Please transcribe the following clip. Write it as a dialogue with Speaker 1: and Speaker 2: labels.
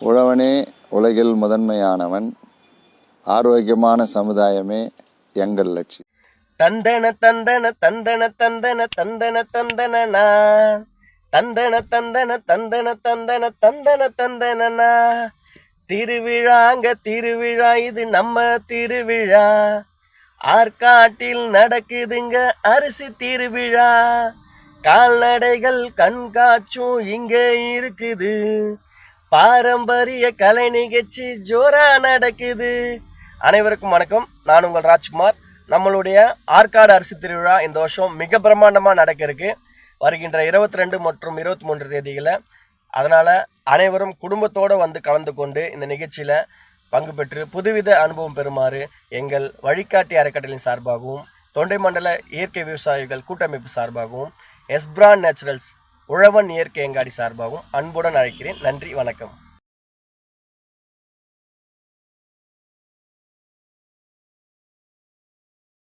Speaker 1: உழவனே உலகில் முதன்மையானவன் ஆரோக்கியமான சமுதாயமே எங்கள் லட்சியம்
Speaker 2: தந்தன தந்தன தந்தன தந்தன தந்தன தந்தனனா தந்தன தந்தன தந்தன தந்தன தந்தன தந்தனனா திருவிழாங்க திருவிழா இது நம்ம திருவிழா ஆற்காட்டில் நடக்குதுங்க அரிசி திருவிழா கால்நடைகள் கண்காட்சும் இங்கே இருக்குது பாரம்பரிய கலை நிகழ்ச்சி ஜோரா நடக்குது. அனைவருக்கும் வணக்கம். நான் உங்கள் ராஜ்குமார். நம்மளுடைய ஆற்காடு அரிசி திருவிழா இந்த வருஷம் மிக பிரம்மாண்டமாக நடக்க இருக்கு. வருகின்ற இருபத்தி ரெண்டு மற்றும் இருபத்தி மூன்று தேதிகளில் அதனால் அனைவரும் குடும்பத்தோடு வந்து கலந்து கொண்டு இந்த நிகழ்ச்சியில் பங்கு பெற்று புதுவித அனுபவம் பெறுமாறு எங்கள் வழிகாட்டி அறக்கட்டளையின் சார்பாகவும் தொண்டை மண்டல இயற்கை விவசாயிகள் கூட்டமைப்பு சார்பாகவும் எஸ்பிரான் நேச்சுரல்ஸ் உழவன் இயற்கை எங்காடி சார்பாகவும் அன்புடன் அழைக்கிறேன். நன்றி வணக்கம்.